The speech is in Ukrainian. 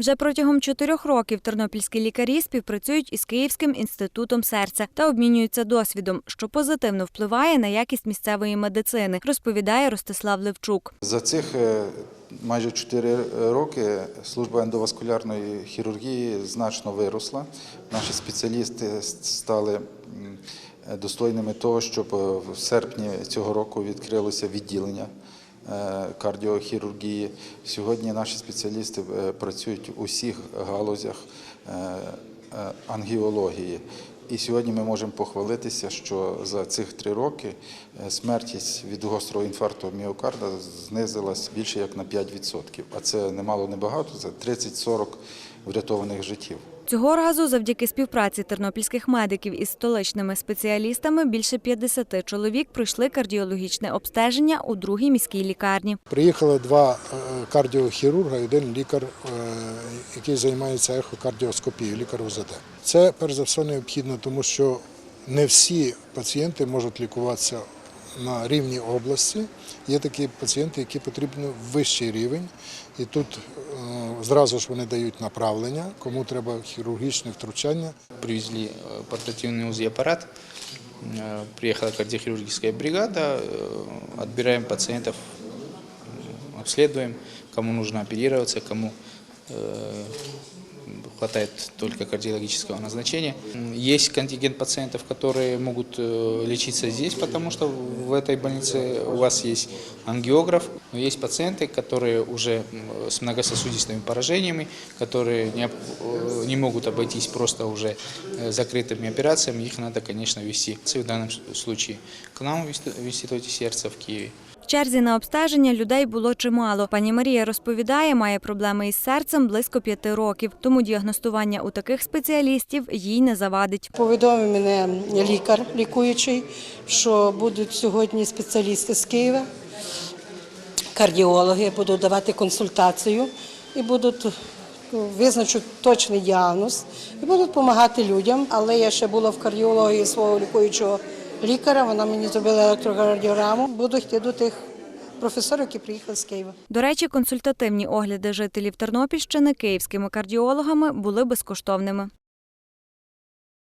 Вже протягом чотирьох років тернопільські лікарі співпрацюють із Київським інститутом серця та обмінюються досвідом, що позитивно впливає на якість місцевої медицини, розповідає Ростислав Левчук. За цих е, майже 4 роки служба ендоваскулярної хірургії значно виросла. Наші спеціалісти стали достойними того, щоб е, в серпні цього року відкрилося відділення кардіохірургії. Сьогодні наші спеціалісти е, працюють у всіх галузях е, е, ангіології. І сьогодні ми можемо похвалитися, що за цих три роки е, смертність від гострого інфаркту міокарда знизилась більше як на 5%. А це немало небагато, це 30-40 врятованих життів. Цього разу, завдяки співпраці тернопільських медиків із столичними спеціалістами, більше 50 чоловік пройшли кардіологічне обстеження у другій міській лікарні. Приїхали два е, кардіохірурга один лікар, е, який займається ехокардіоскопією, лікар УЗД. Це перш за все необхідно, тому що не всі пацієнти можуть лікуватися на рівні області. Є такі пацієнти, які потрібні вищий рівень, і тут е, зразу ж вони дають направлення, кому треба хірургічне втручання. Привезли э, портативный УЗИ-аппарат, Э, приехала кардиохирургическая бригада, э, отбираем пациентов, м, обследуем, кому нужно оперироваться, кому э, хватает только кардиологического назначения. Есть контингент пациентов, которые могут э, лечиться здесь, потому что в этой больнице у вас есть ангиограф, но есть пациенты, которые уже с многососудистыми поражениями, которые не, э, не могут обойтись просто уже э, закрытыми операциями, их надо, конечно, вести. В данном случае к нам в Институте сердца в Киеве. Черзі на обстеження людей було чимало. Пані Марія розповідає, має проблеми із серцем близько п'яти років, тому діагностування у таких спеціалістів їй не завадить. Повідомив мене лікар лікуючий, що будуть сьогодні спеціалісти з Києва, кардіологи будуть давати консультацію і будуть ну, визначити точний діагноз і будуть допомагати людям. Але я ще була в кардіології свого лікуючого лікаря. Вона мені зробила електрокардіограму. Буду йти до тих професорів, які приїхали з Києва. До речі, консультативні огляди жителів Тернопільщини київськими кардіологами були безкоштовними.